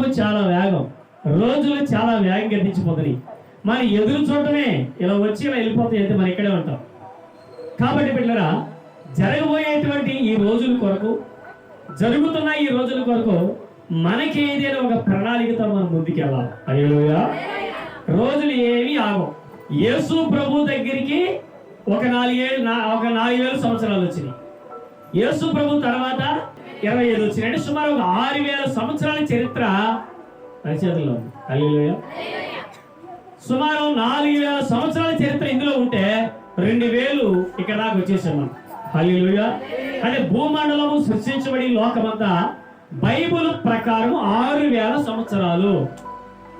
కాలము చాలా వేగం. రోజులు చాలా వేగం గతించిపోతున్నాయి మన ఎదురు చూడటమే ఇలా వచ్చి ఇలా వెళ్ళిపోతాయి అయితే మనం ఇక్కడే ఉంటాం. కాబట్టి పిల్లరా జరగబోయేటువంటి ఈ రోజుల కొరకు జరుగుతున్న ఈ రోజుల కొరకు మనకి ఏదైనా ఒక ప్రణాళికతో మనం ముందుకెళ్ళాలి. అయ్యోగా రోజులు ఏవి ఆగం యేసు ప్రభు దగ్గరికి ఒక నాలుగేళ్ళు నా- ఒక నాలుగు వేల సంవత్సరాలు వచ్చినాయి. యేసు ప్రభు తర్వాత ఇరవై ఐదు వచ్చినాయి. సుమారు ఒక ఆరు వేల సంవత్సరాల చరిత్ర మన సుమారు నాలుగు వేల సంవత్సరాల చరిత్ర ఇందులో ఉంటే రెండు వేలు ఇక్కడ దాకా వచ్చేసాం మనం. అంటే భూమండలము సృష్టించబడి లోకమంతా బైబుల్ ప్రకారం ఆరు వేల సంవత్సరాలు.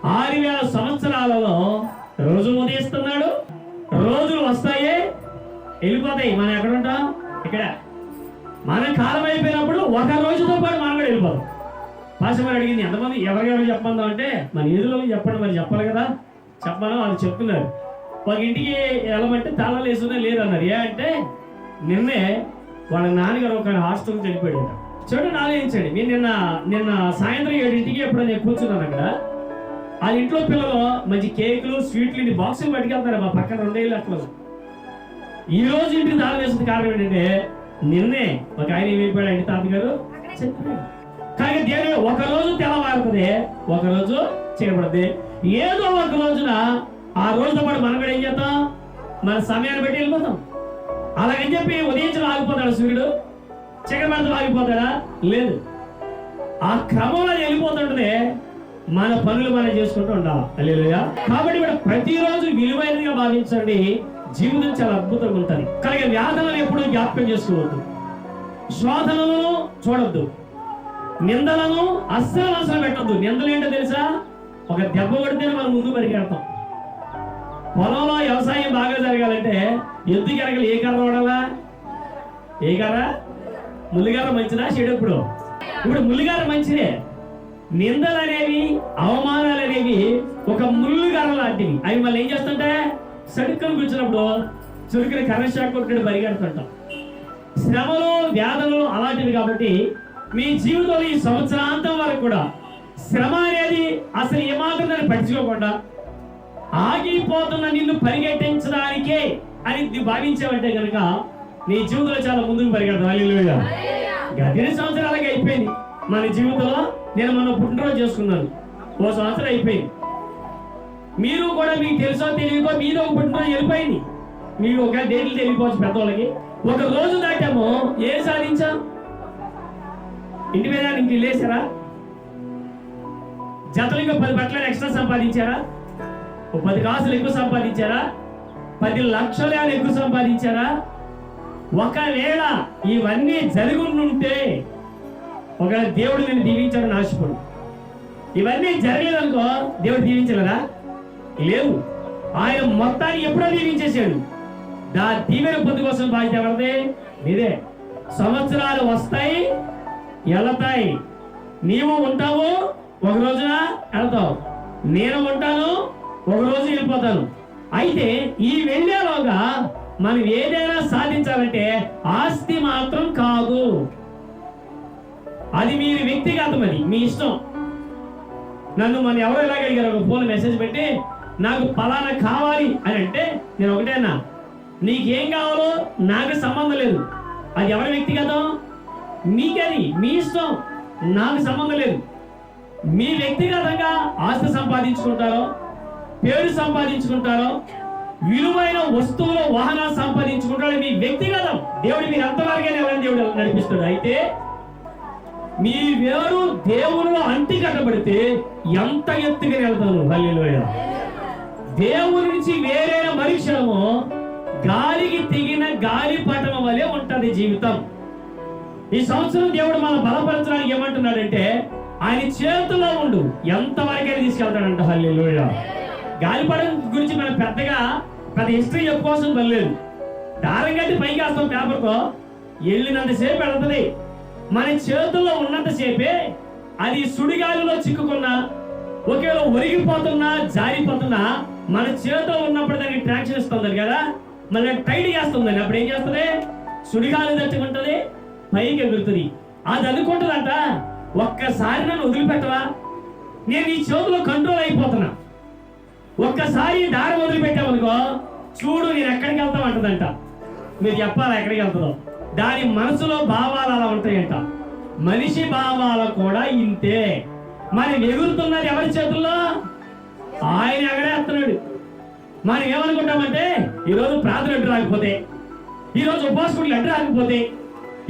ఆరు వేల సంవత్సరాలలో రోజు ఉదయిస్తున్నాడు రోజులు వస్తాయి వెళ్ళిపోతాయి. మనం ఎక్కడ ఉంటాం? ఇక్కడ. మనం కాలం అయిపోయినప్పుడు ఒక రోజుతో పాటు మనం కూడా వెళ్ళిపోతాం. పాశమని అడిగింది ఎంతమంది ఎవరికెవరు చెప్పమందాం అంటే మన ఏదులో చెప్పండి మరి చెప్పాలి కదా. చెప్పమని వాళ్ళు చెప్తున్నారు. ఒక ఇంటికి వెళ్ళమంటే తాళాలు వేసుకునే లేరు అన్నారు. ఏ అంటే నిన్నే వాళ్ళ నాన్నగారు ఒక హాస్టల్ చనిపోయాడు చూడండి ఆలోచించండి. మీరు నిన్న నిన్న సాయంత్రం ఏడింటికి ఎప్పుడో నేను కూర్చున్నాను అక్కడ. వాళ్ళ ఇంట్లో పిల్లలు మంచి కేకులు స్వీట్లు ఇన్ని బాక్సులు పట్టుకెళ్తారు మా పక్కన రెండేళ్ళు అట్లా ఈ రోజు ఇంటికి తాళం వేసిన కారణం ఏంటంటే నిన్నే ఒక ఆయన ఏమైపోయాడు అంటే తాతగారు? చనిపోయాడు కానీ దేవుడు ఒక రోజు తెల్లవారుతుంది ఒక రోజు చేయబడుతుంది ఏదో ఒక రోజున ఆ రోజుతో పాటు మనం కూడా ఏం చేద్దాం? మన సమయాన్ని బట్టి వెళ్ళిపోతాం. అలాగని చెప్పి ఉదయించడం ఆగిపోతాడు సూర్యుడు. చిగబడతం ఆగిపోతాడా? లేదు. ఆ క్రమంలో వెళ్ళిపోతుంటది మన పనులు మనం చేసుకుంటూ ఉండాలి. కాబట్టి ప్రతిరోజు విలువైనదిగా భావించండి. జీవితం చాలా అద్భుతంగా ఉంటుంది. కనుక వ్యాధులను ఎప్పుడు జ్ఞాపకం చేసుకోవద్దు. శోధనలను చూడొద్దు. నిందలను అస్సలు అసలు పెట్టద్దు. నిందలు ఏంటో తెలుసా? ఒక దెబ్బ కొడితే మనం ముందు పరిగెడతాం. పొలంలో వ్యవసాయం బాగా జరగాలంటే ఎద్దు ఎరగలు ఏ కర్ర వాడాలా? ఏ కర్ర? ముల్లిగార మంచిదా? చెడప్పుడు ఇప్పుడు ముల్లిగార మంచిదే. నిందలు అనేవి అవమానాలు అనేవి ఒక ముల్లుగార లాంటివి. అవి మళ్ళీ ఏం చేస్తుంటే సడుక్కలు కూర్చున్నప్పుడు చురుకుని కర్ర షాక్ కొట్టుకుని పరిగెడుతుంటాం. శ్రమలు వ్యాధులు అలాంటివి కాబట్టి మీ జీవితంలో ఈ సంవత్సరాంతం వరకు కూడా శ్రమ అనేది అసలు ఏమాత్రం దాన్ని పట్టించుకోకుండా ఆగిపోతున్న నిన్ను పరిగెట్టించడానికే అని భావించావంటే కనుక నీ జీవితంలో చాలా ముందుకు పరిగెడతాం హల్లెలూయా. గదిన సంవత్సరాలకి అయిపోయింది. మన జీవితంలో నేను మన పుట్టినరోజు చేసుకున్నాను. ఓ సంవత్సరం అయిపోయింది. మీరు కూడా మీకు తెలుసో తెలియకో మీది ఒక పుట్టినరోజు వెళ్ళిపోయింది. మీకు ఒక డేట్లు తెలియపోవచ్చు పెద్దవాళ్ళకి? ఒక రోజు దాటాము ఏ సాధించాం? ఇంటి మీద ఇంటికి లేచారా జతలు ఇంకా పది బట్టలు ఎక్స్ట్రా సంపాదించారా? ఒక పది కాసులు ఎక్కువ సంపాదించారా? పది లక్షలు ఏమైనా ఎక్కువ సంపాదించారా? ఒకవేళ ఇవన్నీ జరుగుంటుంటే ఒకవేళ దేవుడు నేను దీవించాడని ఆశపడు. ఇవన్నీ జరగలేదనుకో దేవుడు దీవించలేదా? లేవు. ఆయన మొత్తాన్ని ఎప్పుడో దీవించేశాడు. దా దీవెన పొందు కోసం బాధ్యత ఎవరిదే? నీదే. సంవత్సరాలు వస్తాయి వెళతాయి నీవు ఉంటావు ఒక రోజున వెళ్తావు నేను ఉంటాను ఒక రోజు వెళ్ళిపోతాను. అయితే ఈ వెళ్ళేలోగా మనం ఏదైనా సాధించాలంటే ఆస్తి మాత్రం కాదు. అది మీరు వ్యక్తిగతం అది మీ ఇష్టం. నన్ను మన ఎవరో ఎలాగలిగారు ఒక ఫోన్ మెసేజ్ పెట్టి నాకు ఫలానా కావాలి అని అంటే నేను ఒకటేనా నీకేం కావాలో నాకు సంబంధం లేదు. అది ఎవరి వ్యక్తిగతం? మీకది? మీ ఇష్టం. నాకు సంబంధం లేదు. మీ వ్యక్తిగతంగా ఆస్తి సంపాదించుకుంటారో పేరు సంపాదించుకుంటారో విలువైన వస్తువులు వాహనాలు సంపాదించుకుంటారో మీ వ్యక్తిగతం. దేవుడు మీరు అంతవరకే ఎవరైనా దేవుడు నడిపిస్తాడు. అయితే మీ వేరు దేవుళ్ళు అంటి కట్టబడితే ఎంత ఎత్తుగా వెళ్తాను అయినా దేవుని నుంచి వేరైన మనుషులము గాలికి తిగిన గాలి పటం వలె ఉంటది జీవితం. ఈ సంవత్సరం దేవుడు మన బలపరచడానికి ఏమంటున్నాడంటే ఆయన చేతిలో ఉండు ఎంత వరకైనా తీసుకెళ్తాడంట. హల్లెలూయ. గాలిపటం గురించి మనం పెద్దగా పెద్ద హిస్టరీ చెప్పుకోవాల్సిన పని లేదు. దారం కట్టి పైకి వేస్తాం పేపర్తో వెళ్ళినంతసేపు వెళుతుంది. మన చేతుల్లో ఉన్నంతసేపే అది సుడిగాలిలో చిక్కుకున్నా ఒకవేళ ఒరిగిపోతున్నా జారిపోతున్నా మన చేతిలో ఉన్నప్పుడు దాన్ని ట్రాక్షన్ ఇస్తుంది కదా? మళ్ళీ టైట్ చేస్తుంది అప్పుడు ఏం చేస్తుంది? సుడిగాలి తెచ్చుకుంటది పైకి ఎగురుతుంది. అది అనుకుంటుందంట ఒక్కసారి నన్ను వదిలిపెట్టవా? నేను ఈ చేతిలో కంట్రోల్ అయిపోతున్నా. ఒక్కసారి దారి వదిలిపెట్టామనుకో చూడు నేను ఎక్కడికి వెళ్తాం అంటదంట. మీరు చెప్పాలి ఎక్కడికి వెళ్తుందో దాని మనసులో భావాలు అలా ఉంటాయంట. మనిషి భావాలు కూడా ఇంతే. మనం ఎగురుతున్నది ఎవరి చేతుల్లో? ఆయన ఎగరేస్తున్నాడు. మనం ఏమనుకుంటామంటే ఈరోజు ప్రార్థన అడ్డు రాకపోతే ఈరోజు ఉపాసకుడు అడ్డు రాకపోతే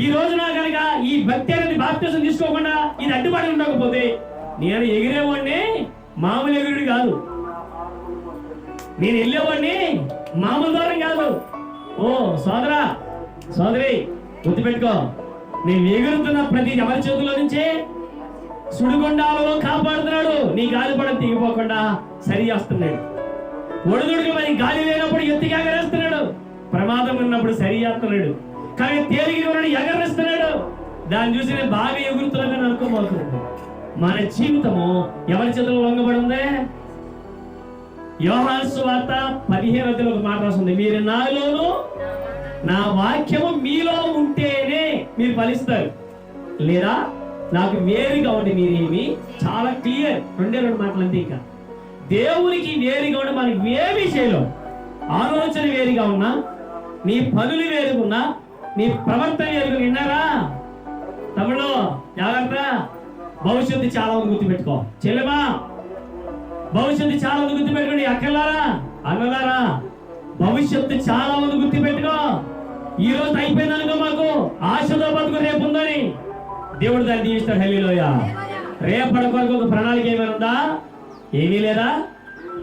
ఈ రోజున కనుక ఈ భక్తి అనేది బాప్తిజం తీసుకోకుండా ఇది అడ్డుపడి ఉండకపోతే నేను ఎగిరేవాడిని మామూలు ఎగురుడు కాదు. నేను వెళ్ళేవాడిని మామూలు దూరం కాదు. ఓ సోదరా సోదరి గుర్తుపెట్టుకో. నేను ఎగురుతున్న ప్రతి ఎవరి చేతుల్లో నుంచే సుడిగుండాలలో కాపాడుతున్నాడు. నీ గాలి పడం దిగిపోకుండా సరి చేస్తున్నాడు. ఒడిదుడుకు మరి గాలి లేనప్పుడు ఎత్తికి ఎగరేస్తున్నాడు. ప్రమాదం ఉన్నప్పుడు సరి చేస్తున్నాడు. కానీ తేలిగి ఉన్నాడు ఎగరేస్తున్నాడు. దాన్ని చూసి నేను బాగా ఎగురుతున్నాను అనుకోబోతున్నాడు మన జీవితము ఎవరి చేతుల్లో లొంగబడిందే యోహాన్సు వార్త సువార్త పదిహేను ఒక మాట రాస్తుంది మీరు నాలోను నా వాక్యము మీలో ఉంటేనే మీరు ఫలిస్తారు. లేదా నాకు వేరుగా కాబట్టి మీరేమి? చాలా క్లియర్ రెండే రెండు మాటలు అంతే ఇంకా. దేవునికి వేరుగా ఉండి మనకి ఏమీ చేయలేం ఆలోచన వేరుగా ఉన్నా నీ పనులు వేరుగున్నా నీ ప్రవర్తన వేరుగా విన్నారా? తమిళ జాగ్రత్త. భవిష్యత్తు చాలా మంది గుర్తుపెట్టుకో. చెల్లెమా భవిష్యత్తు చాలా మంది గుర్తుపెట్టుకోండి. అక్కలారా అన్నలారా? భవిష్యత్తు చాలా మంది గుర్తుపెట్టుకో. ఈ రోజు అయిపోయింది అనుకో మాకు. ఆశతో బతుకు రేపు ఉందని. దేవుడు దాన్ని దీవిస్తాడు. హెల్లీలోయ. రేపటి వరకు ఒక ప్రణాళిక ఏమైనా ఉందా? ఏమీ లేదా?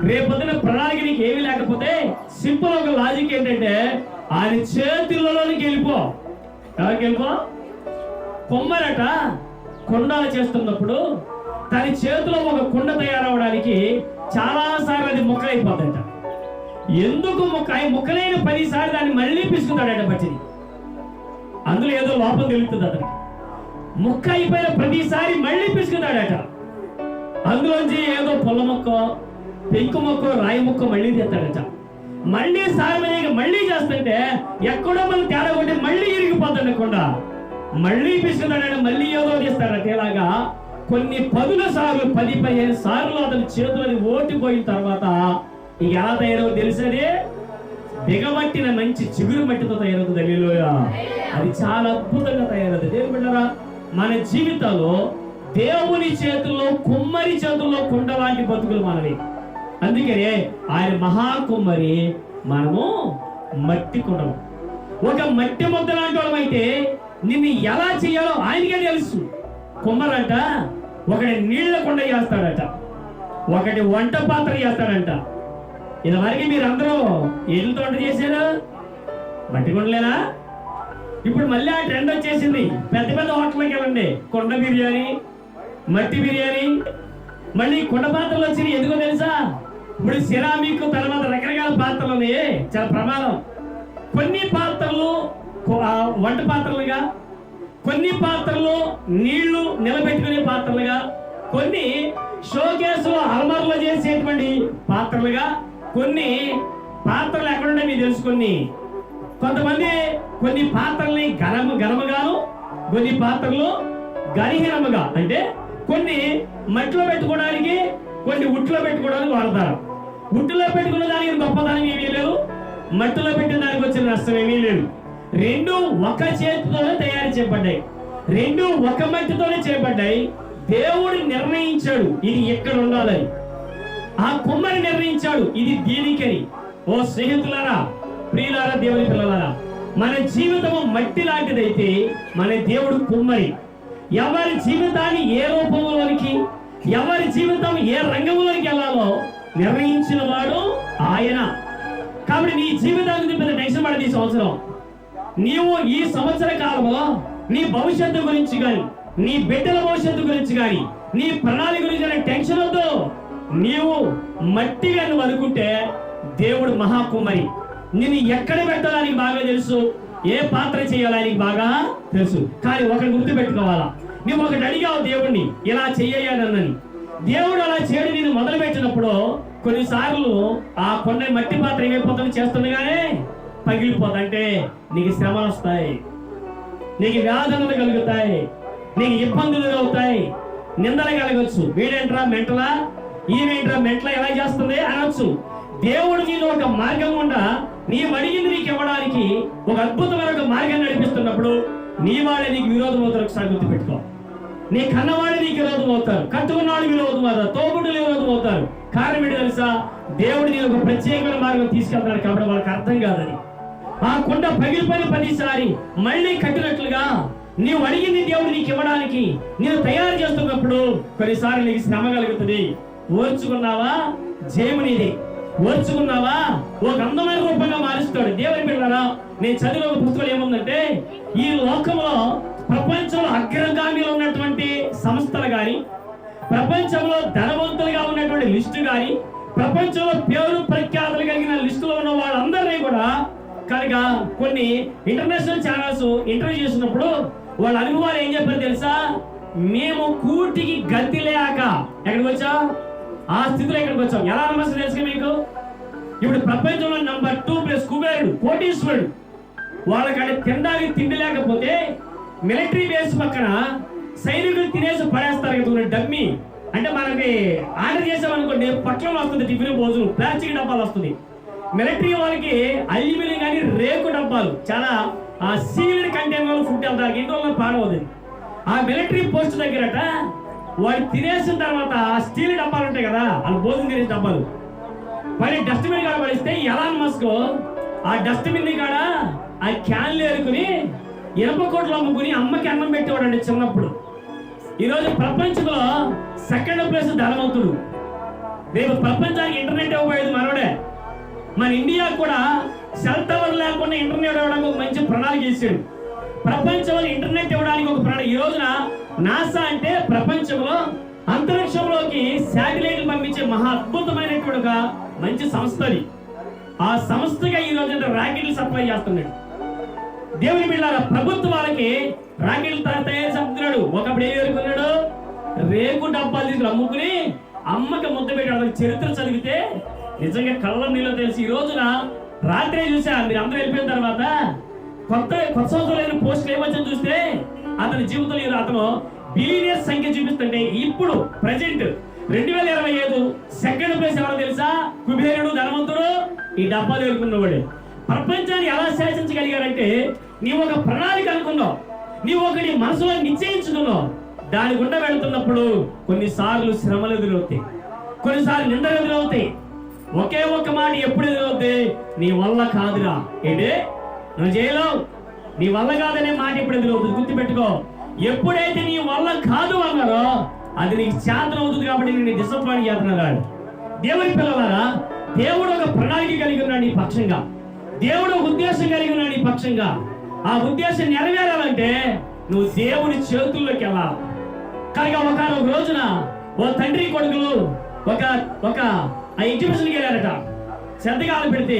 రేపొద్దున ప్రణాళిక నీకు ఏమీ లేకపోతే సింపుల్ ఒక లాజిక్ ఏంటంటే ఆయన చేతులలోనికి వెళ్ళిపో. ఎవరికి వెళ్ళిపో? కొమ్మరట కొండలు చేస్తున్నప్పుడు తన చేతిలో ఒక కుండ తయారవడానికి చాలా సార్లు అది ముక్కలైపోతుందట ఎందుకు ముక్క? ఆయన ముక్కలైన పదిసార్లు దాన్ని మళ్ళీ పిసుకుతాడట పచ్చిది అందులో ఏదో లోపం తెలుస్తుంది అతనికి. ముక్క అయిపోయిన ప్రతిసారి మళ్ళీ పిసుకుతాడట అందులోంచి ఏదో పొల్ల మొక్క పెంకు మొక్క రాయి మొక్క మళ్ళీ తెస్తాడట. మళ్ళీ సారమయ్యాక మళ్ళీ చేస్తుంటే ఎక్కడో మనం తేడా కొట్టి మళ్ళీ ఇరిగిపోతాడు కొండ. మళ్ళీ పిసుకుతాడట మళ్ళీ ఏదో తీస్తాడట. ఇలాగా కొన్ని పదుల సార్లు పది పదిహేను సార్లు అతని చేతులని ఓటిపోయిన తర్వాత ఇక ఎలా తయారవు తెలిసేది? బిగబట్టిన మంచి చిగురు మట్టితో తయారవుతుంది. అది చాలా అద్భుతంగా తయారవుతుంది. దేవుని మన జీవితంలో దేవుని చేతుల్లో కుమ్మరి చేతుల్లో కుండ లాంటి బతుకులు మనవి. అందుకనే ఆయన మహాకుమ్మరి మనము మట్టి కుండము ఒక మట్టి ముద్ద లాంటి వాళ్ళమైతే నిన్ను ఎలా చేయాలో ఆయనకే తెలుసు. కుమ్మరంట ఒకటి నీళ్ళ కుండ చేస్తాడట ఒకటి వంట పాత్ర చేస్తాడంట ఇదివరకు మీరు అందరూ ఏళ్ళ తోట చేశారు? మట్టి కుండలేనా? ఇప్పుడు మళ్ళీ ఆ ట్రెండ్ వచ్చేసింది. పెద్ద పెద్ద హోటల్కి వెళ్ళండి. కొండ బిర్యానీ మట్టి బిర్యానీ మళ్ళీ కుండ పాత్రలు వచ్చినాయి. ఎందుకో తెలుసా? ఇప్పుడు సిరామిక్ తర్వాత రకరకాల పాత్రలు ఉన్నాయి. చాలా ప్రమాదం. కొన్ని పాత్రలు వంట పాత్రలుగా కొన్ని పాత్రలు నీళ్ళు నిలబెట్టుకునే పాత్రలుగా కొన్ని షోకేసులో అలమరలో చేసేటువంటి పాత్రలుగా కొన్ని పాత్రలు ఎక్కడుండే మీరు తెలుసుకుని. కొంతమంది కొన్ని పాత్రల్ని ఘనము ఘనముగాను కొన్ని పాత్రలు గరిహీనముగా అంటే కొన్ని మట్టిలో పెట్టుకోవడానికి కొన్ని ఉట్లో పెట్టుకోవడానికి వాడతారు. ఉట్టులో పెట్టుకున్న దానికి గొప్పదనం ఏమీ లేదు. మట్టిలో పెట్టిన దానికి వచ్చిన నష్టం ఏమీ లేదు. రెండు ఒక చేతితోనే తయారు చేయబడ్డాయి. రెండు ఒక మట్టితోనే చేయబడ్డాయి. దేవుడు నిర్ణయించాడు ఇది ఎక్కడ ఉండాలని. ఆ కొమ్మని నిర్ణయించాడు ఇది దీనికని. ఓ స్నేహితులారా ప్రియులారా దేవుని పిల్లలారా మన జీవితము మట్టి లాంటిదైతే మన దేవుడు కుమ్మరి. ఎవరి జీవితాన్ని ఏ రూపంలోనికి ఎవరి జీవితం ఏ రంగంలోనికి వెళ్ళాలో నిర్ణయించిన వాడు ఆయన. కాబట్టి నీ జీవితానికి పెద్ద టెన్షన్ పడదు ఈ సంవత్సరం నీవు ఈ సంవత్సర కాలంలో నీ భవిష్యత్తు గురించి కానీ నీ బిడ్డల భవిష్యత్తు గురించి కానీ నీ ప్రణాళిక గురించి కానీ టెన్షన్ వద్దు. నీవు మట్టిగా నువ్వు అనుకుంటే దేవుడు మహాకుమారి నిన్ను ఎక్కడ పెట్టడానికి బాగా తెలుసు. ఏ పాత్ర చేయాలని బాగా తెలుసు. కానీ ఒకటి గుర్తు పెట్టుకోవాలా నువ్వు ఒకటి అడిగావు దేవుణ్ణి ఇలా చెయ్యాలన్నని దేవుడు అలా చేయడం నేను మొదలు పెట్టినప్పుడు కొన్నిసార్లు ఆ కొండ మట్టి పాత్ర ఏమైపోతుంది చేస్తుండగానే పగిలిపోతుంటే నీకు శ్రమలు వస్తాయి. నీకు వ్యాధనలు కలుగుతాయి. నీకు ఇబ్బందులు అవుతాయి. నిందలు కలగచ్చు. వీడేంట్రా మెంటలా? ఈమెంట్రా మెంటలా? ఎలా చేస్తుంది అనొచ్చు. దేవుడు నేను ఒక మార్గం గుండా నీవు అడిగింది నీకు ఇవ్వడానికి ఒక అద్భుతమైన ఒక మార్గాన్ని నడిపిస్తున్నప్పుడు నీ వాడే నీకు విరోధం అవుతారు. ఒకసారి గుర్తుపెట్టుకో. నీ కన్నవాడే నీకు విరోధం అవుతారు. కట్టుకున్నవాడు విరోధం అవుతారు. తోబుడులు విరోధం అవుతారు. కారణం ఏంటి తెలుసా? దేవుడు నీ ఒక ప్రత్యేకమైన మార్గం తీసుకెళ్తాడు కాబట్టి వాళ్ళకి అర్థం కాదని. ఆ కొండ పగిలిపోయిన ప్రతిసారి మళ్ళీ కట్టినట్లుగా నీవు అడిగింది దేవుడు నీకు ఇవ్వడానికి నేను తయారు చేస్తున్నప్పుడు కొన్నిసార్లు నీకు శ్రమ కలుగుతుంది. ఓర్చుకున్నావా? జయమునిది ఓర్చుకున్నావా ఒక అందమైన రూపంగా మారుస్తాడు. దేవుని బిడ్డలారా నేను చదివిన ఒక పుస్తకం ఏముందంటే ఈ లోకంలో ప్రపంచంలో అగ్రగామిలో ఉన్నటువంటి సంస్థలు గాని ప్రపంచంలో ధనవంతులుగా ఉన్నటువంటి లిస్టు గాని ప్రపంచంలో పేరు ప్రఖ్యాతులు కలిగిన లిస్టులో ఉన్న వాళ్ళందరినీ కూడా కనుక కొన్ని ఇంటర్నేషనల్ ఛానల్స్ ఇంటర్వ్యూ చేసినప్పుడు వాళ్ళ అనుభవాలు ఏం చెప్పారు తెలుసా? మేము కూటికి గతి లేక. ఎక్కడికి వచ్చా? ఆ స్థితిలో ఇక్కడికి వచ్చాం. ఎలా నమస్తే తెలుసు మీకు? ఇప్పుడు ప్రపంచంలో నంబర్ టూ ప్లస్ కుబేరుడు కోటీశ్వరుడు. వాళ్ళకి తినడానికి తిండి లేకపోతే మిలిటరీ బేస్ పక్కన సైనికులు తినేసి పడేస్తారు కదా డమ్మి. అంటే మనకి ఆర్డర్ చేసామనుకోండి పట్లం వస్తుంది టిఫిన్ భోజనం ప్లాస్టిక్ డబ్బాలు వస్తుంది. మిలిటరీ వాళ్ళకి అల్యూమినియం కానీ రేకు డబ్బాలు చాలా ఆ సీల్డ్ కంటైనర్ ఫుడ్ వెళ్తారు. ఇంట్లో వల్ల పాడవద్దు ఆ మిలిటరీ పోస్ట్ దగ్గరట వాడు తినేసిన తర్వాత ఆ స్టీల్ డబ్బాలు ఉంటాయి కదా వాళ్ళు భోజనం తినే డబ్బాలు. మరి డస్ట్బిన్ కాడ పడిస్తే ఎలాన్ మస్క్ ఆ డస్ట్బిన్ కాడ ఆ క్యాన్లు ఏరుకుని ఇనప కోట్లు అమ్ముకుని అమ్మకి అన్నం పెట్టేవాడండి చిన్నప్పుడు. ఈరోజు ప్రపంచంలో సెకండ్ ప్లేస్ ధనవంతుడు. రేపు ప్రపంచానికి ఇంటర్నెట్ ఇవ్వబోయేది మనోడే. మన ఇండియా కూడా సెల్ టవర్ లేకుండా ఇంటర్నెట్ ఇవ్వడానికి ఒక మంచి ప్రణాళిక చేశాడు. ప్రపంచంలో ఇంటర్నెట్ ఇవ్వడానికి ఒక ప్రణాళిక. ఈ రోజున నాసా అంటే ప్రపంచంలో అంతరిక్షంలోకి శాటిలైట్ పంపించే మహా అద్భుతమైనటువంటి ఒక మంచి సంస్థ అది. ఆ సంస్థగా ఈ రోజు రాకెట్లు సప్లై చేస్తున్నాడు. దేవుని బిళ్ళారా ప్రభుత్వాలకి రాకెట్లు తయారు తయారు ఒకప్పుడు ఏం ఎరుకున్నాడు? రేకు డబ్బాలు తీసుకుని అమ్ముకుని అమ్మకి ముద్ద పెట్టాడు చరిత్ర చదివితే నిజంగా కళ్ళం నీళ్ళు తెలిసి ఈ రోజున రాత్రే చూసా. మీరు అందరూ వెళ్ళిపోయిన తర్వాత కొత్త కొత్త సంవత్సరాలు పోస్టులు ఏమొచ్చని చూస్తే అతని జీవితంలో అతను బిలీనియర్స్ సంఖ్య చూపిస్తుంటే ఇప్పుడు ప్రజెంట్ రెండు వేల ఇరవై ఐదు సెకండ్ ప్లేస్ ఎవరో తెలుసా? కుబేరుడు ధనవంతుడు. ఈ డబ్బాలు ఎదుర్కొన్నవాడే ప్రపంచాన్ని ఎలా శాసించగలిగారంటే నీవు ఒక ప్రణాళిక అనుకున్నావు. నీవు ఒకటి మనసులో నిశ్చయించుకున్నావు. దాని గుండా వెళుతున్నప్పుడు కొన్నిసార్లు శ్రమలు ఎదురవుతాయి. కొన్నిసార్లు నిందలు ఎదురవుతాయి. ఒకే ఒక్క మాట ఎప్పుడు ఎదురవుతాయి నీ వల్ల కాదురా. ఏంటి? నువ్వు చేయలేవు నీ వల్ల కాదనే మాట ఎప్పుడు ఎదురవుతుంది గుర్తుపెట్టుకో. ఎప్పుడైతే నీ వల్ల కాదు అన్నారో అది నీకు శాంతం అవుతుంది కాబట్టి నేను డిసప్పాయింట్ చేస్తున్నాడు దేవుని పిల్లలారా దేవుడు ఒక ప్రణాళిక కలిగి ఉన్నాడు నీ పక్షంగా. దేవుడు ఒక ఉద్దేశం కలిగి ఉన్నాడు నీ పక్షంగా. ఆ ఉద్దేశం నెరవేరాలంటే నువ్వు దేవుని చేతుల్లోకి వెళ్ళాలి. కనుక ఒక ఒక రోజున ఓ తండ్రి కొడుకులు ఒక ఒక ఆ ఎగ్జిబిషన్కి వెళ్ళారట. శ్రద్ధగాలు పెడితే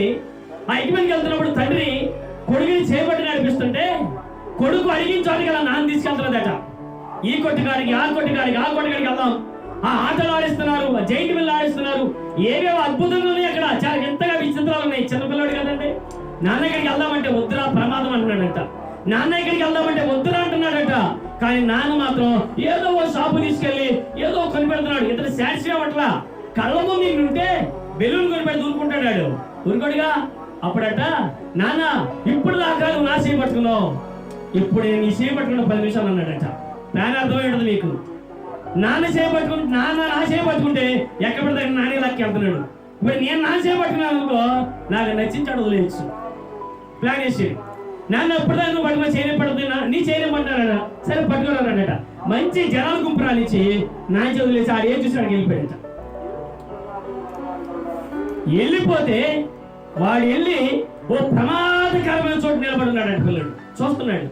ఆ ఎగ్జిబిషన్కి వెళ్తున్నప్పుడు తండ్రి కొడుకుని చేయ కొడుకు అడిగిన కదా అలా నాన్న తీసుకెళ్తున్నదట ఈ కొట్టుకాడికి ఆ కొట్టుకాడికి ఆ కొట్టుకాడికి వెళ్దాం. ఆ ఆటలు ఆడిస్తున్నారు ఆ జైంట్ బిల్లు ఆడిస్తున్నారు. ఏవేవో అద్భుతంగా ఉన్నాయి అక్కడ. చాలా ఎంతగా విచిత్రాలు ఉన్నాయి. చిన్నపిల్లడు కదండి. నాన్న ఇక్కడికి వెళ్దామంటే వద్దురా ప్రమాదం అంటున్నాడంట. నాన్న ఇక్కడికి వెళ్దామంటే వద్దురా అంటున్నాడట. కానీ నాన్న మాత్రం ఏదో ఓ షాపు తీసుకెళ్ళి ఏదో కొనిపెడుతున్నాడు. ఇతను సాటిస్ఫై అవ్వట్లా. కళ్ళ ముందు ఉంటే బెలూన్ కొని పెట్టి ఊరుకోడుగా. అప్పుడట నాన్న ఇప్పుడు దాకా నువ్వు నా పట్టుకున్నావు. ఇప్పుడు నేను నీ చేపట్టుకున్న పది నిమిషాలు అన్నాడట. నాన్న అర్థమయ్యేది మీకు? నాన్న చేపట్టుకుంటే నాన్న నా చేపట్టుకుంటే ఎక్కడ పడితే అక్కడ నాన్న లక్కి వెళ్తున్నాడు ఇప్పుడు నేను నా చేపట్టుకున్నాను అనుకో నాకు నచ్చించాడు వదిలేయచ్చు. ప్లాన్ చేసి నాన్న ఎప్పుడు నువ్వు పట్టుకుని చేయనే పడుతున్నా నీ చేయనే పట్టినాడట సరే పట్టుకున్నాడట మంచి జనాల గుంపురాలు ఇచ్చి నా చదివేసి ఆడు ఏం చూసాడు వెళ్ళిపోయాడట. వెళ్ళిపోతే వాడు వెళ్ళి ఓ ప్రమాదకరమైన చోటు నిలబడున్నాడు పిల్లడు. చూస్తున్నాడు.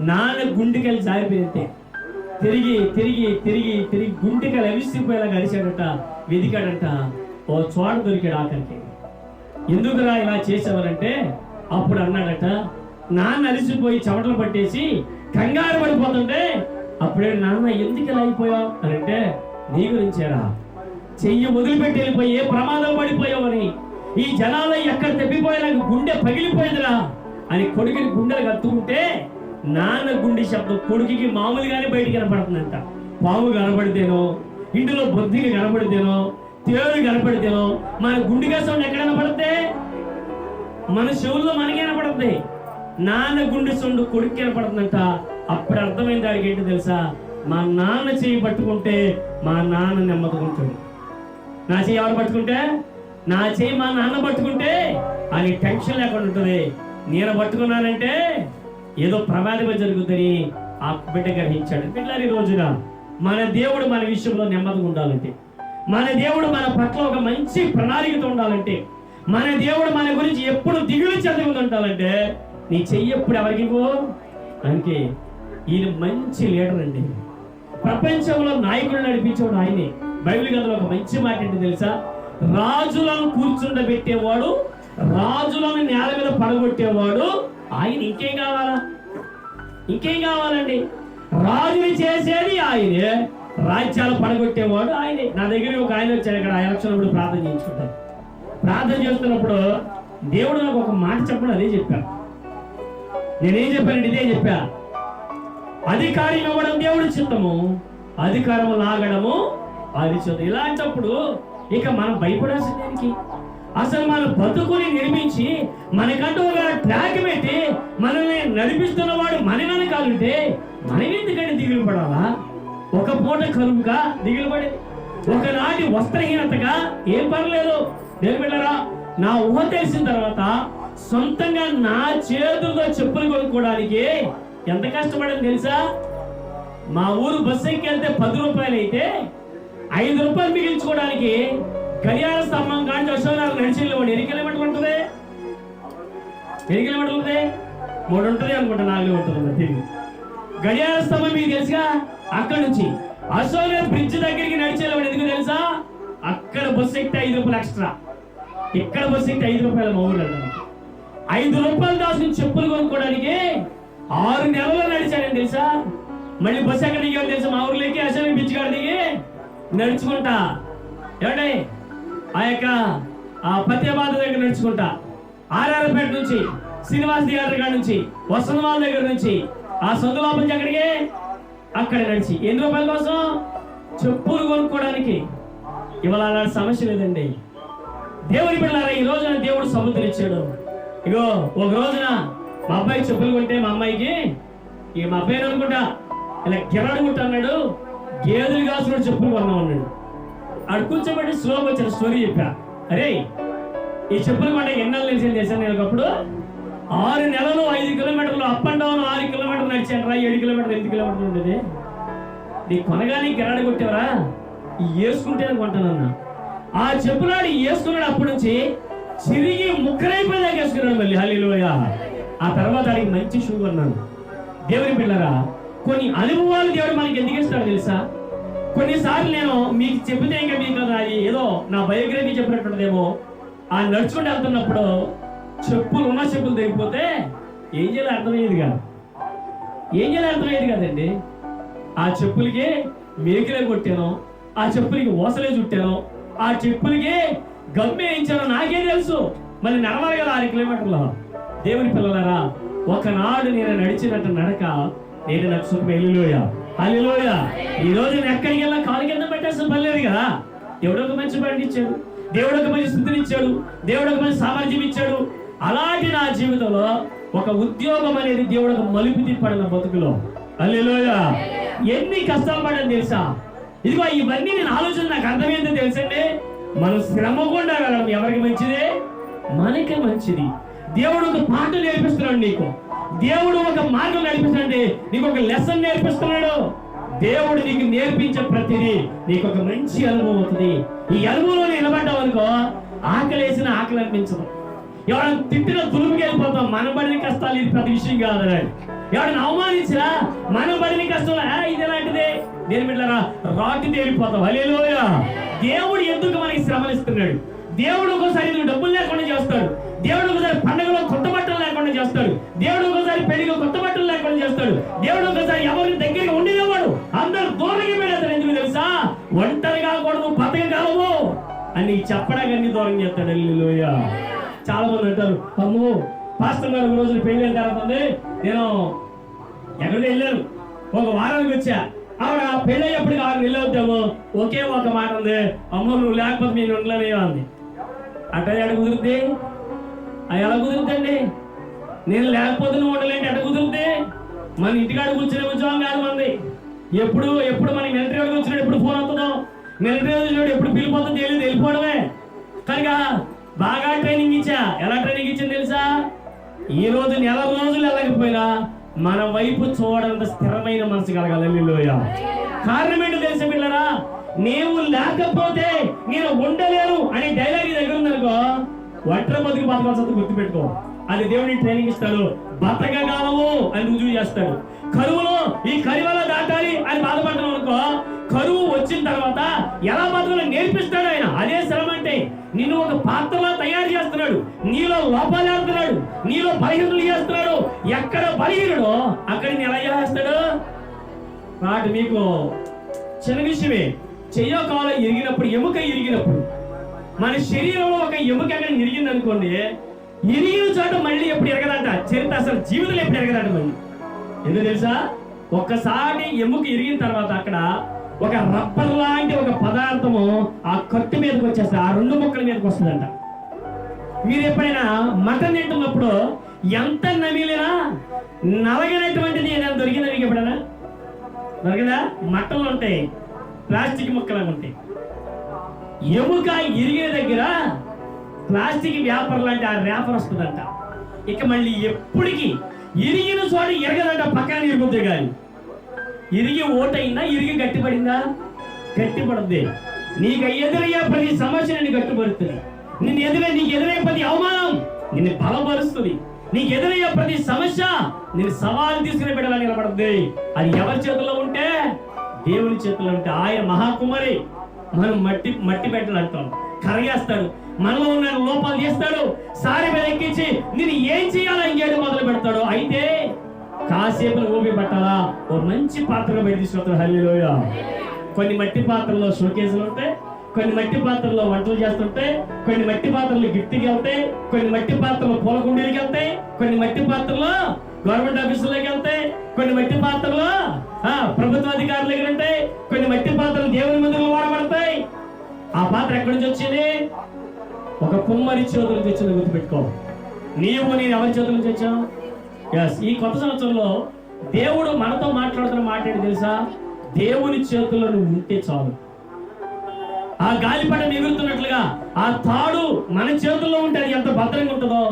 నాన్న గుండెకెళ్ళి జారిపోయితే తిరిగి తిరిగి తిరిగి తిరిగి గుండెకలు అవిసిపోయేలా గడిచాడట వెదికాడట ఓ చోట దొరికాడు ఆఖరికి. ఎందుకురా ఇలా చేసేవారంటే అప్పుడు అన్నాడట నాన్న అలిసిపోయి చెమటలు పట్టేసి కంగారు పడిపోతుంటే అప్పుడే నాన్న ఎందుకు ఇలా అయిపోయావు? అని అంటే నీ గురించేరా చెయ్యి వదిలిపెట్టి వెళ్ళిపోయి ఏ ప్రమాదం పడిపోయావని ఈ జనాలు ఎక్కడ తెప్పిపోయా నాకు గుండె పగిలిపోయిందిరా. అని కొడుకుని గుండెలు కత్తుకుంటే నాన్న గుండె శబ్దం కొడుకుకి మామూలుగానే బయటికి కనపడుతుందంట. పాము కనపడితేనో ఇంటిలో బొద్దిగా కనపడితేనో తేడు కనపడితేనో మన గుండె సౌండ్ ఎక్కడ కనపడితే మన చెవుల్లో మనకి కనపడుతుంది నాన్న గుండె సొండు కొడుకు కనపడుతుందంట. అప్పుడు అర్థమైంది దానికి ఏంటి తెలుసా? మా నాన్న చేయి పట్టుకుంటే మా నాన్న నెమ్మదుకుంటాడు నా చేయి ఎవరు పట్టుకుంటే? నా చేయి మా నాన్న పట్టుకుంటే అని టెన్షన్ లేకుండా ఉంటుంది. నేను పట్టుకున్నానంటే ఏదో ప్రమాదమే జరుగుతుందని ఆ బిడ్డ గ్రహించాడు. పిల్లలు ఈ రోజున మన దేవుడు మన విషయంలో నెమ్మదిగా ఉండాలంటే మన దేవుడు మన పట్ల ఒక మంచి ప్రణాళికతో ఉండాలంటే మన దేవుడు మన గురించి ఎప్పుడు దిగులు చదివి ఉండాలంటే నీ చెయ్యి ఎప్పుడు ఎవరికి అందుకే ఈయన మంచి లీడర్ అండి. ప్రపంచంలో నాయకులు నడిపించేవాడు ఆయనే. బైబిల్ గదిలో ఒక మంచి మాట ఏంటి తెలుసా? రాజులను కూర్చుండబెట్టేవాడు రాజులను నేల మీద పడగొట్టేవాడు. ఆయన ఇంకేం కావాలా? ఇంకేం కావాలండి? రాజుని చేసేది ఆయనే. రాజ్యాలు పడగొట్టేవాడు ఆయనే. నా దగ్గర ఒక ఆయన వచ్చాడు. ఇక్కడ ఎలక్షన్ అప్పుడు ప్రార్థన చేయించుకుంటాను. ప్రార్థన చేస్తున్నప్పుడు దేవుడు నాకు ఒక మాట చెప్పడం అదే చెప్పాను నేనేం చెప్పానండి ఇదే చెప్పా. అధికారం ఇవ్వడం దేవుడి చిత్తము అధికారం లాగడము అది చిత్తం ఇలాంటప్పుడు ఇక మనం భయపడాల్సిన దానికి? అసలు మన బతుకుని నిర్మించి మనకంటూ ఒక ట్రాక్ పెట్టి మనల్ని నడిపిస్తున్న వాడు మన వెనకాలంటే మనం ఎందుకంటే దిగులు పడాలా ఒక పూట కరువుగా దిగులు పడి ఒకనాటి వస్త్రహీనతగా ఏం పర్లేదు. దేని నా ఊహ తెలిసిన తర్వాత సొంతంగా నా చేతులతో చెప్పులు కొనుక్కోవడానికి ఎంత కష్టపడింది తెలుసా? మా ఊరు బస్సు ఎక్కి వెళ్తే పది రూపాయలు అయితే ఐదు రూపాయలు మిగిల్చుకోవడానికి గడియార ఎన్ని కిలోమీటర్లు ఉంది మూడు ఉంటుంది అనుకుంటా నాలుగు ఉంటుంది తిరిగి. గడియార స్తంభం మీకు తెలుసుగా? అక్కడ నుంచి. అశోక బ్రిడ్జ్ దగ్గరికి నడిచేవాడు ఎందుకు తెలుసా? అక్కడ బస్సు ఎక్కితే ఐదు రూపాయలు ఎక్స్ట్రా ఇక్కడ బస్సు ఎక్కితే ఐదు రూపాయల మా ఊరు ఐదు రూపాయలు దాచుకుని చెప్పులు కొనుక్కోవడానికి ఆరు నెలలు నడిచాడని తెలుసా? మళ్ళీ బస్సు ఎక్కడ దిగాడు తెలుసా మా ఊర్లోకి? అశోక బ్రిడ్జ్ కాడ దిగి నడుచుకుంటా. ఏమండి? ఆ యొక్క ఆ పత్యబాధ దగ్గర నడుచుకుంటా. ఆర్ఆర్పేట నుంచి శ్రీనివాస్ థియేటర్ కాడ నుంచి వసంతమాల దగ్గర నుంచి ఆ సొంతమాల నుంచి అక్కడికి అక్కడ నడిచి. ఎన్ని రూపాయల కోసం? చెప్పులు కొనుక్కోవడానికి. ఇవాళ అలాంటి సమస్య లేదండి. దేవుని పిల్లారా ఈ రోజున దేవుడు సముద్రం ఇచ్చాడు. ఇగో ఒక రోజున మా అబ్బాయి చెప్పులు కొంటే మా అమ్మాయికి ఇక మా అబ్బాయి అనుకుంటా ఇలా గిరడుకుంటా అన్నాడు. గేదెలు కాసుకుని చెప్పులు కొన్నాం అన్నాడు ఆడు కూర్చోబెట్టి స్లోగా వచ్చిన స్టోరీ చెప్పా. అరే ఈ చెప్పులు కొంటే ఎన్నాళ్ళు తెలిసింది చేశాను నేను ఒకప్పుడు? ఆరు నెలలు ఐదు కిలోమీటర్లు అప్ అండ్ డౌన్ ఆరు కిలోమీటర్లు నడిచాను రా ఏడు కిలోమీటర్లు ఎనిమిది కిలోమీటర్లు ఉండేది. నీ కొనగానే గిరాడు కొట్టేవరా? ఈ వేసుకుంటేనే కొంటానన్నా ఆ చెప్పులాడు వేసుకున్నాడు అప్పటి నుంచి చిరిగి ముక్కరైపోయేదాకా వేసుకున్నాడు మళ్ళీ. హల్లిలోయ. ఆ తర్వాత ఆడికి మంచి షూ కొన్నాను. దేవుని పిల్లరా కొన్ని అనుభవాలు దేవుడు మనకి ఎందుకు ఇస్తాడు తెలుసా? కొన్నిసార్లు నేను మీకు చెబితే ఇంకా మీకు ఏదో నా బయోగ్రఫీ చెప్పినట్టుదేమో ఆ నడుచుకుంటూ వెళ్తున్నప్పుడు చెప్పులు ఉన్న చెప్పులు తెగిపోతే ఏం చేయాలి అర్థమయ్యేది కాదు. ఏం చేయాలి అర్థమయ్యేది కదండి. ఆ చెప్పులకి మేకలే కొట్టాను ఆ చెప్పులకి ఓసలే చుట్టాను ఆ చెప్పులకి గమ్మే వేయించాను నాకేం తెలుసు. మళ్ళీ నడవాలి కదా ఆరు కిలోమీటర్లు. దేవుని పిల్లలారా ఒకనాడు నేను నడిచినట్టు నడక నేను నాకు సుఖం. ఎల్లులోయ అల్లులోయ ఈ రోజు నేను ఎక్కడికి వెళ్ళా కాలు కింద పెట్టేసిన పని లేదు కదా. ఎవడో ఒక మంచి బండి ఇచ్చాడు. దేవుడు ఒక మంచి స్థితిని ఇచ్చాడు. దేవుడు ఒక మంచి సామర్థ్యం ఇచ్చాడు. అలాంటి నా జీవితంలో ఒక ఉద్యోగం అనేది దేవుడు ఒక మలుపు తిప్పాడు నా బతుకులో. అల్లెలోయ ఎన్ని కష్టాలు పడని తెలుసా? ఇదిగో ఇవన్నీ నేను ఆలోచన నాకు అర్థమైందో తెలుసండి. మనం శ్రమ వెళ్ళడం ఎవరికి మంచిది? మనకే మంచిది. దేవుడు ఒక పాట నేర్పిస్తున్నాడు నీకు. దేవుడు ఒక మార్గం నడిపిస్తున్నాడు నీకు ఒక లెసన్ నేర్పిస్తున్నాడు. దేవుడు నీకు నేర్పించే ప్రతిదీ నీకు ఒక మంచి అనుభవం అవుతుంది. ఈ అనుభవంలో నిలబడ్డావు అనుకో ఆకలి వేసిన ఆకలి అనిపించదు. ఎవరైనా తిట్టిన తులుపుకి వెళ్ళిపోతాం. మన పడిన కష్టాలు ఇది ప్రతి విషయం కాదని ఎవరైనా అవమానించినా మన పడిన కష్టం ఇది ఎలాంటిదే? నేను బిడ్డరా రాకి తేలిపోతాం. హల్లెలూయ. దేవుడు ఎందుకు మనకి శ్రమలు ఇస్తున్నాడు దేవుడు ఒకసారి నువ్వు డబ్బులు లేకుండా చేస్తాడు. దేవుడు ఒకసారి పండుగలో కొత్త బట్టలు లేకుండా చేస్తాడు. దేవుడు ఒకసారి పెళ్ళిలో కొత్త బట్టలు లేకుండా చేస్తాడు. దేవుడు ఒకసారి ఎవరి దగ్గరికి ఉండేవాడు అందరు దూరంగా పెడతాడు ఎందుకు తెలుసా? ఒంటరి కాకూడదు బతకగలవు అని చెప్పడానికి అన్ని దూరం చేస్తాడు. హల్లెలూయ. చాలా మంది అంటారు అమ్మో పాస్టర్ గారు ఒక రోజు పెళ్ళి తర్వాత ఉంది, నేను ఎక్కడికి వెళ్ళాను. ఒక వారానికి వచ్చా. ఆవిడ పెళ్ళయ్యప్పటికి ఆరు నెలలు అవుతాము ఒకే ఒక మాట ఉంది అమ్మ నువ్వు లేకపోతే నేను ఉండలేనే అంది. అట్ట ఎడ అది ఎలా కుదురుతండి నేను లేకపోతే నువ్వు ఉండలేంటి ఎట కుదిరితే మన ఇంటికాడ కూర్చునే ఉద్యోగం కాదు మంది ఎప్పుడు ఎప్పుడు మనకి మిలిటరీ వాడికి వచ్చినాడు ఎప్పుడు ఫోన్ అవుతుందో మిలిటరీ వచ్చినాడు ఎప్పుడు పిలిపోతుందో తెలియదు వెళ్ళిపోవడమే. కనుక బాగా ట్రైనింగ్ ఇచ్చా. ఎలా ట్రైనింగ్ ఇచ్చింది తెలుసా? ఈ రోజు నెల రోజులు వెళ్ళకపోయినా మన వైపు చూడంత స్థిరమైన మనసు కలగాలి. హల్లెలూయా. కారణం ఏంటో తెలుసా పిల్లరా నీవు లేకపోతే నేను ఉండలేను అనే డైలాగ్ దగ్గర ఉందనుకో ఒంటరి బతుకు బతకాల్సి గుర్తుపెట్టుకో. అది దేవుడిని ట్రైనింగ్ ఇస్తాడు. బతకగలవు అని రుజువు చేస్తాడు. కరువులో ఈ కరువులో దాటాలి అని బాధపడతాం అనుకో కరువు వచ్చిన తర్వాత ఎలా బతకాలో నేర్పిస్తాడు ఆయన? అదే శ్రమ అంటే నిన్ను ఒక పాత్రలో తయారు చేస్తున్నాడు. నీలో లోపాలు నీలో బలహీనలు చేస్తున్నాడు. ఎక్కడ బలహీనుడో అక్కడ ఎలా చేస్తాడు? వాటి మీకు చిన్న విషయమే. చెయ్యో కాలో ఎరిగినప్పుడు ఎముక ఇరిగినప్పుడు మన శరీరంలో ఒక ఎముక అక్కడ ఇరిగింది అనుకోండి ఇరిగిన చోట మళ్ళీ ఎప్పుడు ఎరగదంట. చరిత్ర అసలు జీవితంలో ఎప్పుడు ఎరగదంట మళ్ళీ. ఎందుకు తెలుసా? ఒక్కసారి ఎముక ఇరిగిన తర్వాత అక్కడ ఒక రబ్బర్ లాంటి ఒక పదార్థము ఆ కత్తి మీదకి వచ్చేస్తుంది ఆ రెండు ముక్కల మీదకి వస్తుందంట. మీరు ఎప్పుడైనా మటన్ తింటున్నప్పుడు ఎంత నమిలినా నలగనటువంటిది ఏదైనా దొరికిందా మీకు ఎప్పుడైనా? దొరకదా? మట్టలు ఉంటాయి ప్లాస్టిక్ ముక్కలు ఉంటాయి. ఎముక ఇరిగే దగ్గర ప్లాస్టిక్ వ్యాపారులు లాంటి ఆ రేపర్ వస్తుందంట. ఇక మళ్ళీ ఎప్పటికీ ఇరిగిన చోట ఎరగదంట పక్కన ఇరుగుద్ది కానీ. ఇరిగి ఓటైందా ఇరిగి గట్టిపడిందా? గట్టిపడద్ది. నీకు ఎదురయ్యే ప్రతి సమస్య నేను గట్టిపడుతుంది నిన్ను ఎదురే నీకు ఎదురయ్యే ప్రతి అవమానం నిన్ను బలపరుస్తుంది. నీకు ఎదురయ్యే ప్రతి సమస్య నేను సవాలు తీసుకుని బిడ్డలా నిలబడుతుంది అది ఎవరి చేతుల్లో ఉంటే? దేవుని చేతుల్లో ఉంటే. ఆయన మహాకుమారి మనం మట్టి మట్టి పెట్టలు అంటాం. కరగేస్తాడు. మనలో ఉన్న లోపాలు చేస్తాడు. సారి మీద నేను ఏం చేయాలో ఇంకేడు మొదలు పెడతాడు. అయితే కాసేపు ఊపి పట్టాలా? ఓ మంచి పాత్రలో పెట్టి తీసుకొస్తాడు. హల్లిలోయ. కొన్ని మట్టి పాత్రల్లో షోకేసులు ఉంటాయి. కొన్ని మట్టి పాత్రల్లో వంటలు చేస్తుంటాయి. కొన్ని మట్టి పాత్రలు గిఫ్ట్కి వెళ్తాయి. కొన్ని మట్టి పాత్రలు పూల కుండీలకి వెళ్తాయి. కొన్ని మట్టి పాత్రలో గవర్నమెంట్ ఆఫీసులోకి వెళ్తాయి కొన్ని మట్టి పాత్రలు ప్రభుత్వ అధికారుల దగ్గర ఉంటాయి కొన్ని మట్టి పాత్రలు దేవుని మందులు వాడబడతాయి. ఆ పాత్ర ఎక్కడి నుంచి వచ్చింది? ఒక కుమ్మరి చేతుల నుంచి వచ్చింది గుర్తుపెట్టుకో. నీవు నేను ఎవరి చేతుల నుంచి వచ్చావు? ఎస్ ఈ కొత్త సంవత్సరంలో దేవుడు మనతో మాట్లాడుతున్న మాట ఏంటి తెలుసా? దేవుని చేతుల్లో నువ్వు ఉంటే చాలు. ఆ గాలిపట ఎగురుతున్నట్లుగా ఆ తాడు మన చేతుల్లో ఉంటే అది ఎంత భద్రంగా ఉంటుందో?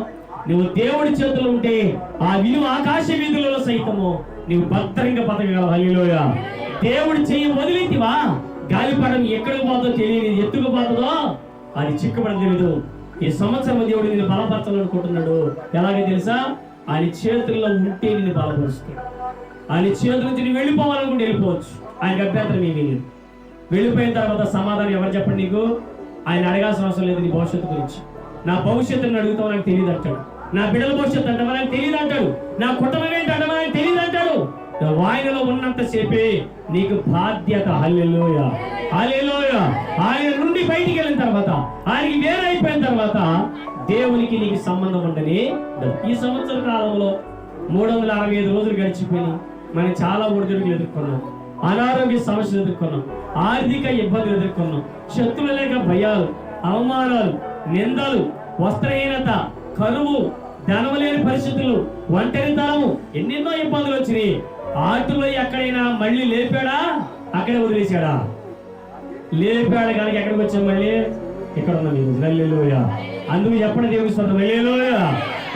నువ్వు దేవుడి చేతులు ఉంటే ఆ విలువ ఆకాశ వీధులలో సైతము నువ్వు భద్రంగా బతకగలవు. హల్లిలోయ. దేవుడి చెయ్యి వదిలితివా? గాలిపటం ఎక్కడికి పోతుందో తెలియదు ఎత్తుకు పోతుందో అది చిక్కబడి తెలియదు ఈ సంవత్సరం దేవుడు నేను బలపరచాలనుకుంటున్నాడు ఎలాగే తెలుసా? ఆయన చేతుల్లో ఉంటే నిన్ను బలపరుస్తాడు. ఆయన చేతుల నుంచి నువ్వు వెళ్ళిపోవాలనుకుంటే వెళ్ళిపోవచ్చు. ఆయనకు అభ్యంతరం ఏమీ లేదు. వెళ్ళిపోయిన తర్వాత సమాధానం ఎవరు చెప్పండి నీకు? ఆయన అడగాల్సిన అవసరం లేదు నీ భవిష్యత్తు గురించి. నా భవిష్యత్తుని అడుగుతావు నాకు తెలియదు అంటాడు. నా బిడ్డల భవిష్యత్తు అంటే తెలియదు అంటాడు. నా కుటుంబం ఏంటి అంటే తెలియదు అంటాడు. వాయినలో ఉన్నంత సేపే నీకు బాధ్యత. హల్లెలోయ. హల్లెలూయ. ఆయన నుండి బయటికి వెళ్ళిన తర్వాత ఆయనకి వేరైపోయిన తర్వాత దేవునికి నీకు సంబంధం ఉండని ఈ సంవత్సర కాలంలో మూడు వందల అరవై ఐదు రోజులు గడిచిపోయి మనం చాలా ఒడిదుడుకులు ఎదుర్కొన్నాం. అనారోగ్య సమస్యలు ఎదుర్కొన్నాం. ఆర్థిక ఇబ్బందులు ఎదుర్కొన్నాం. శత్రువుల లేక భయాలు అవమానాలు నిందలు వస్త్రహీనత కరువు ధనము లేని పరిస్థితులు ఒంటరితనము ఎన్నెన్నో ఇబ్బందులు వచ్చినాయి. ఆటలో ఎక్కడైనా మళ్ళీ లేపాడా? అక్కడే వదిలేశాడా? లేపాడు కనుక ఎక్కడికి వచ్చాం మళ్ళీ? ఇక్కడ ఉన్నాం ఈ అందుకు ఎప్పుడు దేవుని సొంతం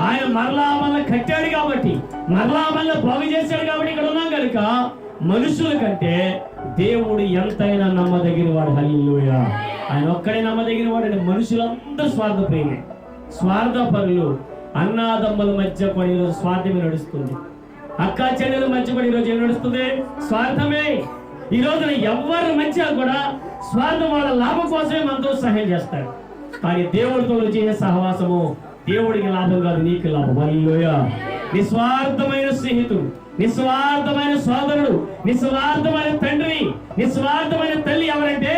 ఆయన మరలా మనల్ని కట్టాడు కాబట్టి మరలా మనల్ని బాగు చేశాడు కాబట్టి ఇక్కడ ఉన్నాం కనుక మనుషుల కంటే దేవుడు ఎంతైనా నమ్మదగిన వాడు. హల్లెలూయా. ఆయన ఒక్కడే నమ్మదగిన వాడు. అంటే మనుషులందరూ స్వార్థ ప్రేమే స్వార్థ స్వార్థపరులు. అన్నాదమ్ముల మధ్య కూడా ఈరోజు స్వార్థమే నడుస్తుంది. అక్క చెల్లెల మధ్య కూడా ఈరోజు ఏం నడుస్తుంది? స్వార్థమే. ఈ రోజున ఎవరి మధ్య కూడా స్వార్థం వాళ్ళ లాభం కోసమే మనతో సహాయం చేస్తాడు కానీ దేవుడితో చేసే సహవాసము దేవుడికి లాభం కాదు నీకు లాభం. హల్లెలూయా. నిస్వార్థమైన స్నేహితుడు నిస్వార్థమైన సోదరుడు నిస్వార్థమైన తండ్రి నిస్వార్థమైన తల్లి ఎవరంటే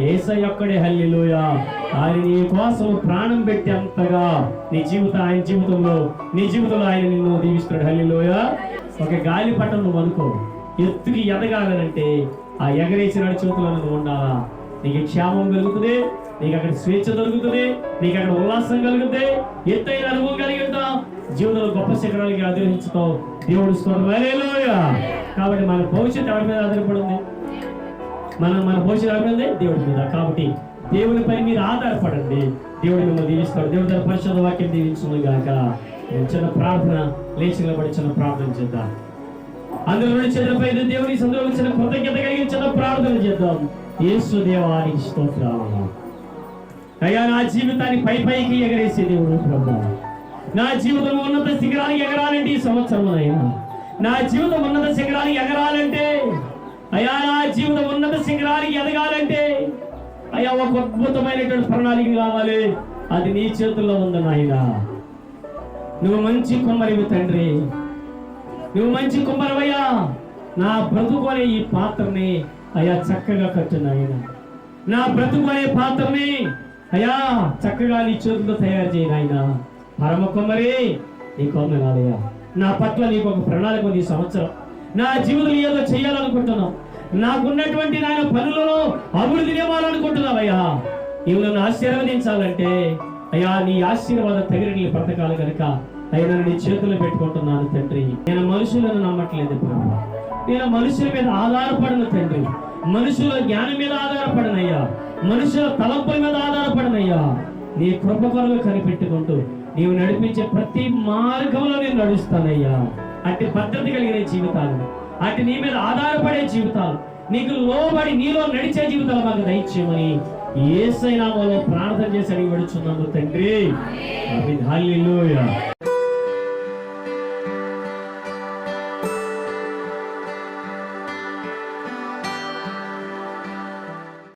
ఏసయొక్కడే ఒక్కడే ఆయన నీ కోసం ప్రాణం పెట్టి అంతగా నీ జీవితం ఆయన జీవితంలో నీ జీవితంలో ఆయన నిన్ను దీవిస్తున్నాడు. హల్లెలూయా. ఒక గాలి పట్టం నువ్వు అనుకో. ఎత్తుకి ఎదగాలనంటే ఆ ఎగరేసిన వాడి చేతిలో నువ్వు ఉండాలా? నీకు క్షేమం కలుగుతుంది నీకు అక్కడ స్వేచ్ఛ దొరుకుతుంది నీకు అక్కడ ఉల్లాసం కలుగుతుంది. ఎత్తైన అనుభవం కలిగి జీవితంలో గొప్ప శిఖరాలకి ఆదరించుతావు దేవుడు స్తోత్రం. కాబట్టి మన భవిష్యత్తు ఎవరి మీద ఆధారపడింది మన మన భవిష్యత్ ఎవరి దేవుడి మీద. కాబట్టి దేవుని పై మీరు ఆధారపడండి. దేవుడు మిమ్మల్ని దీవిస్తాడు దేవుడి తన పరిశుద్ధ వాక్యం దీవించును గాక. చిన్న ప్రార్థన లేచి నిలబడి చిన్న ప్రార్థన చేద్దాం. అందులో నుండి చిన్నపై దేవుని సందులో చిన్న కృతజ్ఞత కలిగి చిన్న ప్రార్థన చేద్దాం. యేసు దేవానికి స్తోత్రాలు. అయ్యా నా జీవితాన్ని పై పైకి ఎగరేసే దేవుడు ప్రభు. నా జీవితం ఉన్నత శిఖరానికి ఎగరాలంటే ఈ సంవత్సరం అయ్యా నా జీవితం ఉన్నత శిఖరానికి ఎగరాలంటే అయ్యా నా జీవితం ఉన్నత శిఖరానికి ఎదగాలంటే అయ్యా ఒక అద్భుతమైనటువంటి ప్రణాళిక కావాలి. అది నీ చేతుల్లో ఉంది నాయన. నువ్వు మంచి కుమ్మరివి తండ్రి. నువ్వు మంచి కుమ్మరవయ్యా. నా బ్రతుకునే ఈ పాత్రని అయ్యా చక్కగా కట్టు నాయన. నా బ్రతుకునే పాత్రని అయ్యా చక్కగా నీ చేతులతో తయారు చేయి నాయన. పరమ కుమ్మరి నీ కొందనాలయ్యా నా పట్ల నీకు ఒక ప్రణాళిక ఉంది ఈ సంవత్సరం. నా జీవితం ఏదో చేయాలనుకుంటున్నావు. నాకున్నటువంటి నాయన పనులలో అభివృద్ధి నియమాలనుకుంటున్నావయ్యా. ఇవులను ఆశీర్వదించాలంటే అయ్యా నీ ఆశీర్వాదం తగిన బ్రతకాలి కనుక అయ్యా నీ చేతులు పెట్టుకుంటున్నాను తండ్రి. నేను మనుషులను నమ్మట్లేదు ప్రభు. నేను మనుషుల మీద ఆధారపడను తండ్రి. మనుషుల జ్ఞానం మీద ఆధారపడనయ్యా. మనుషుల తలంపుల మీద ఆధారపడనయ్యా. నీ కృప కొరకు కనిపెట్టుకుంటూ నీవు నడిపించే ప్రతి మార్గంలో నేను నడుస్తానయ్యా. అట్టి భద్రత కలిగిన జీవితాలు. అట్టి నీ మీద ఆధారపడే జీవితాలు. నీకు లోబడి నీలో నడిచే జీవితాలు మాకు దయచేయమని ఏసైనామలో ప్రార్థన చేసి అడిగి పడుచున్నాము తండ్రి. హల్లెలూయా.